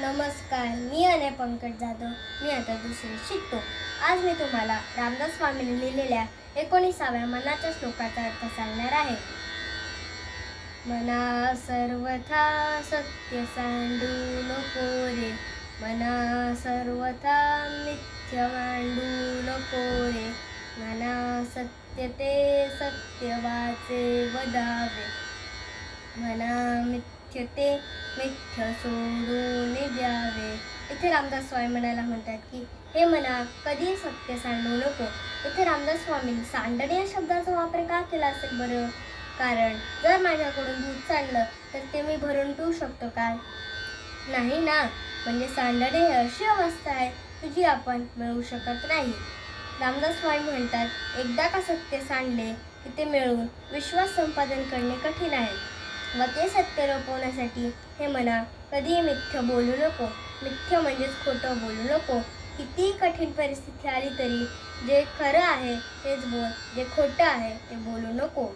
नमस्कार मी अनय पंकज जाधव. मी आता दुसरी शिकतो. आज मी तुम्हाला रामदास स्वामींनी लिहिलेल्या एकोणीसाव्या मनाच्या श्लोकाचा अर्थ सांगणार आहे. मना सर्वथा सत्य सांडू नको रे. मना सर्वथा मिथ्य मांडू नको रे. मना सत्य ते सत्य वाचे वदावे म्हणा मिथ्य ते मिथ्य सोडून द्यावे इथे रामदास स्वामी म्हणायला म्हणतात की हे मला कधी सत्य सांडू नको. इथे रामदास स्वामी सांडणे या शब्दाचा वापर का केला असेल बरं? कारण जर माझ्याकडून दूध सांडलं तर ते मी भरून ठेवू शकतो का नाही ना. म्हणजे सांडणे ही अशी अवस्था आहे की जी आपण मिळवू शकत नाही. रामदास स्वामी म्हणतात एकदा का सत्य सांडले की ते मिळवून विश्वास संपादन करणे कठीण आहे. व ते सत्य रोपवण्यासाठी हे म्हणा कधीही मिथ्य बोलू नको. मिथ्य म्हणजेच खोटं बोलू नको. कितीही कठीण परिस्थिती आली तरी जे खरं आहे तेच बोल जे खोटं आहे ते बोलू नको.